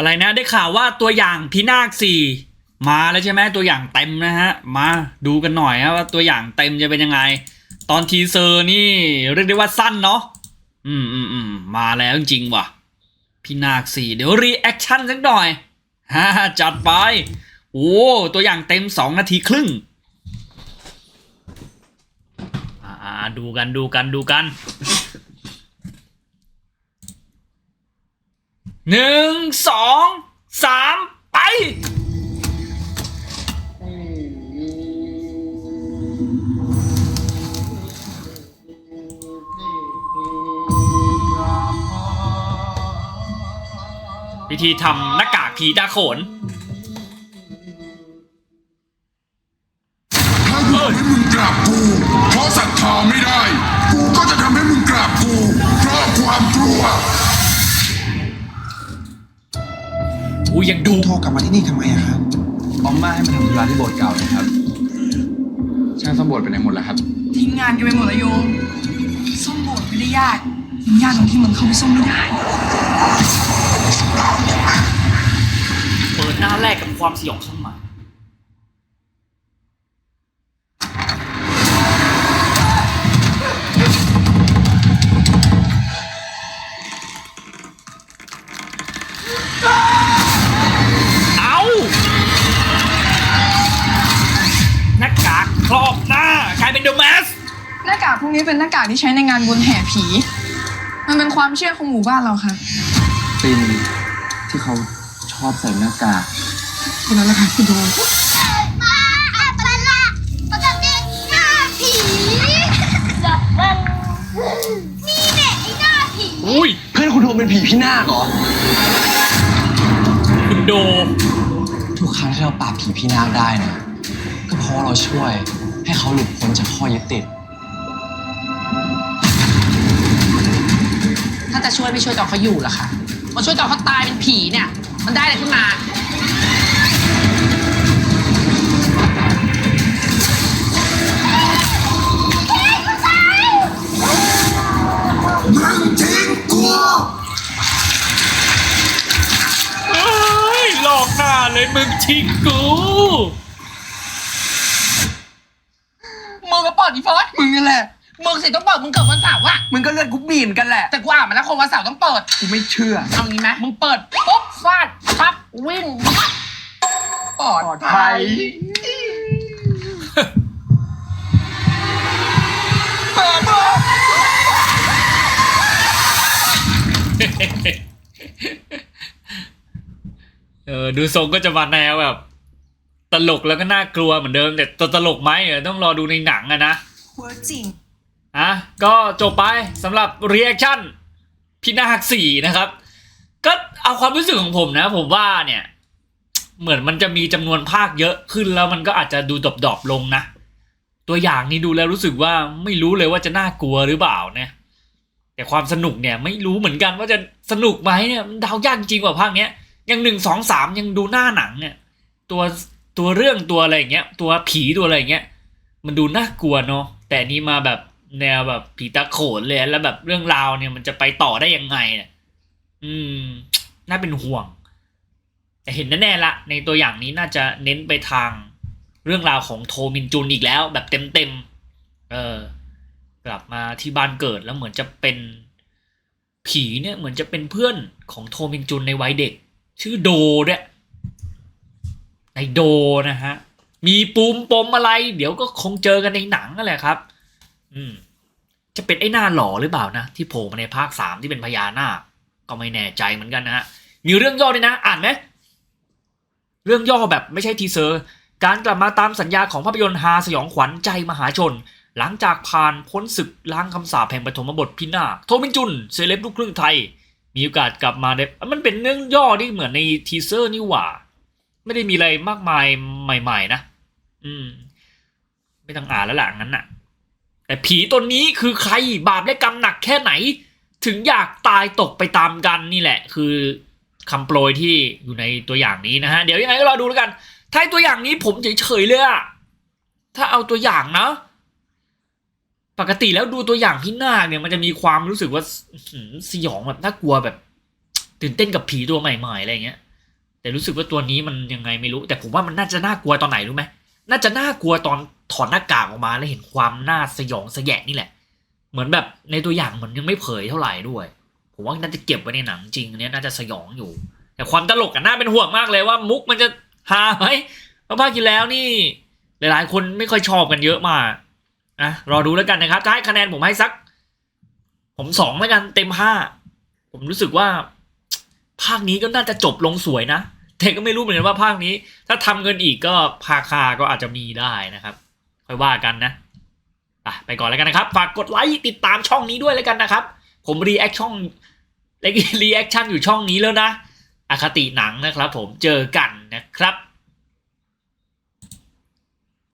อะไรนะได้ข่าวว่าตัวอย่างพินาคสี่มาแล้วใช่ไหมตัวอย่างเต็มนะฮะมาดูกันหน่อยนะว่าตัวอย่างเต็มจะเป็นยังไง ตอนทีเซอร์นี่เรียกได้ว่าสั้นเนาะอืมอืมอืมมาแล้วจริงๆว่ะพินาคสี่เดี๋ยวรีแอคชั่นสักหน่อยฮ่าจัดไปโอ้ตัวอย่างเต็มสองนาทีครึ่งอ่าดูกันดูกันดูกัน หนึ่งสองสามไป วิธีทำหน้ากากผีตาโขน อู้ยังดู โทรกลับมาที่นี่ทำไมอะครับออมมาให้มาทำธุระที่โบสถ์เก่านะครับ ช่างซ่อมโบสถ์ไปไหนหมดแล้วครับ ทิ้งงานกันไปหมดแล้วโยมส้มโบดไม่ได้ยากมันยากตรงที่มันเข้าไปส้มไม่ได้ เปิดหน้าแรกกับความสยองสมัยเอา น้ากากพวกนี้เป็นหน้ากากที่ใช้ในงานบุญแห่ผี มันเป็นความเชื่อของหมู่บ้านเราค่ะตินที่เขาชอบใส่หน้ากากคนนั้นแหละค่ะคุณโดนมาอัตลักษณ์ปกติหน้าผีจับมันนี่แหละไอ้หน้าผีอุ้ยเพื่อนคุณโดมเป็นผีพี่นาคเหรอ คุณโดทุกครั้งที่เราปราบผีพี่นาคได้นะก็เพราะว่าเราช่วยให้เขาหลุดพ้นจากข้อยึดติดาจะช่วยไม่ช่วยตอนเขาอยู่ล่ะค่ะมาช่วยตอนเขาตายเป็นผีเนี่ย มันได้อะไรขึ้นมามึงทิ้งกูเอ้ยหลอกหน้าเลยมึงทิ้งกูมึงก็เปิดอีเฟิร์สมึงนี่แหละ มึงสิต้องเปิดมึงเกิดวันเสาร์อะมึงก็เลือดกูบีเหมอนกันแหละแต่กูอ่านมาแล้วคนวันเสาร์ต้องเปิด กูไม่เชื่อเอางี้ไหมมึงเปิดปุ๊บฟาดปั๊บวิ่งปั๊บปลอดปลอดภัยเออดูทรงก็จะมาแนวแบบ ตลกแล้วก็น่ากลัวเหมือนเดิม แต่ตัวตลกไหมเออต้องรอดูในหนังอะนะ เวิร์กจริง อะก็จบไปสำหรับเรีแอคชั่นพี่นาคสี่นะครับ ก็เอาความรู้สึกของผมนะ ผมว่าเนี่ย เหมือนมันจะมีจำนวนภาคเยอะขึ้นแล้วมันก็อาจจะดูดอปๆลงนะ ตัวอย่างนี้ดูแล้วรู้สึกว่าไม่รู้เลยว่าจะน่ากลัวหรือเปล่าเนี่ยแต่ความสนุกเนี่ยไม่รู้เหมือนกันว่าจะสนุกไหมเนี่ยมันเดายากจริงกว่าภาคเนี้ยยังหนึ่งสองสามยังดูหน้าหนังเนี่ย ตัวตัวเรื่องตัวอะไรอย่างเงี้ย ตัวผีตัวอะไรอย่างเงี้ย มันดูน่ากลัวเนาะแต่นนี้มาแบบ แนวแบบผีตาโขนเลยแล้วแบบเรื่องราวเนี่ยมันจะไปต่อได้ยังไงเนี่ยอืม น่าเป็นห่วง แต่เห็นแน่ๆละ ในตัวอย่างนี้น่าจะเน้นไปทางเรื่องราวของโทมินจุนอีกแล้ว แบบเต็มๆเออกลับมาที่บ้านเกิดแล้วเหมือนจะเป็นผีเนี่ยเหมือนจะเป็นเพื่อนของโทมินจุนในวัยเด็ก ชื่อโดด้วยในโดนะฮะมีปูมปมอะไร เดี๋ยวก็คงเจอกันในหนังนั่นแหละครับ อืม จะเป็นไอ้หน้าหล่อหรือเปล่านะ ที่โผล่มาในภาคสามที่เป็นพญานาคก็ไม่แน่ใจเหมือนกันนะฮะ มีเรื่องย่อด้วยนะ อ่านไหมเรื่องย่อแบบไม่ใช่ทีเซอร์ การกลับมาตามสัญญาของภาพยนตร์ฮาสยองขวัญใจมหาชน หลังจากผ่านพ้นศึกล้างคำสาปแห่งปฐมบทพินาศโทมินจุนเซเลบลูกครึ่งไทย มีโอกาสกลับมาได้มันเป็นเรื่องย่อที่เหมือนในทีเซอร์นี่หว่า ไม่ได้มีอะไรมากมายใหม่ ๆ นะ อืม ไม่ต้องอ่านแล้วหลังนั้นน่ะ แต่ผีตนนี้คือใครบาปและกรรมหนักแค่ไหน ถึงอยากตายตกไปตามกันนี่แหละ คือคำโปรยที่อยู่ในตัวอย่างนี้นะฮะ เดี๋ยวยังไงก็รอดูแล้วกัน ถ้าให้ตัวอย่างนี้ผมเฉยๆเลยอะถ้าเอาตัวอย่างนะ ปกติแล้วดูตัวอย่างพี่นาคเนี่ยมันจะมีความรู้สึกว่าสยองแบบน่ากลัวแบบ ตื่นเต้นกับผีตัวใหม่ๆอะไรเงี้ย แต่รู้สึกว่าตัวนี้มันยังไงไม่รู้ แต่ผมว่ามันน่าจะน่ากลัวตอนไหนรู้ไหม น่าจะน่ากลัวตอนถอดหน้ากากออกมาแล้วเห็นความน่าสยองสยะนี่แหละ เหมือนแบบในตัวอย่างเหมือนยังไม่เผยเท่าไหร่ด้วย ผมว่าน่าจะเก็บไว้ในหนังจริงนเนี้ยน่าจะสยองอยู่ แต่ความตลกกันน่าเป็นห่วงมากเลยว่ามุกมันจะฮาไหมเพราะภาคที่แล้วนี่ หลายๆ คนไม่ค่อยชอบกันเยอะมากนะรอดูแล้วกันนะครับถ้าให้คะแนนผมให้สัก ผมสองแล้วกันเต็มห้าผมรู้สึกว่า ภาคนี้ก็น่าจะจบลงสวยนะ แต่ก็ไม่รู้เหมือนกันว่าภาคนี้ ถ้าทำเงินอีกก็ภาคาก็อาจจะมีได้นะครับ ค่อยว่ากันนะไปไปก่อนแล้วกันนะครับ ฝากกดไลค์ติดตามช่องนี้ด้วยแล้วกันนะครับ ผมรีแอคช่องรีแอคชั่นอยู่ช่องนี้แล้วนะอคติหนังนะครับ ผมเจอกันนะครับ